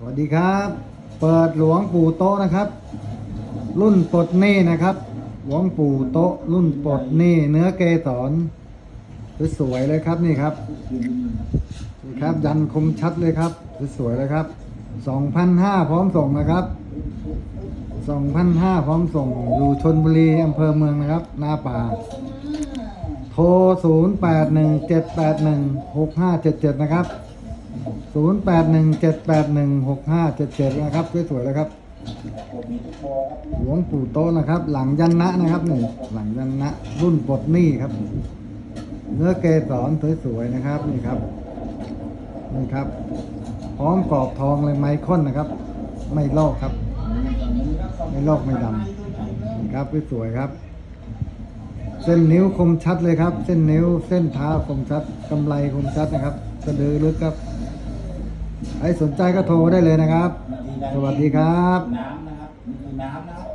สวัสดีครับ เปิดหลวงปู่โตนะครับ รุ่นปลดหนี้นะครับ หลวงปู่โตรุ่นปลดหนี้เนื้อเกสรสวยเลยครับนี่ครับนี่ครับยันคมชัดเลยครับสวยเลยครับ2,500พร้อมส่งนะครับ2,500พร้อมส่งอยู่ชนบุรีอำเภอเมืองนะครับ หน้าป่า โทร0817816577นะครับ 0817816577นะครับสวยๆเลยครับ หลวงปู่โตนะครับ หลังยันนะนะครับนี่หลังยันนะรุ่นปลดหนี้ครับ เนื้อเกสรสวยๆนะครับนี่ครับนี่ครับ พร้อมกรอบทองเลยไมคอนนะครับ ไม่ลอกครับ ไม่ลอกไม่ดำนี่ครับสวยๆครับเส้นนิ้วคมชัดเลยครับ เส้นนิ้วเส้นเท้าคมชัดกำไลคมชัดนะครับ สะดือลึกครับ ใครสนใจก็โทรได้เลยนะครับ สวัสดีครับ น้ำนะครับนี่คือน้ำนะครับ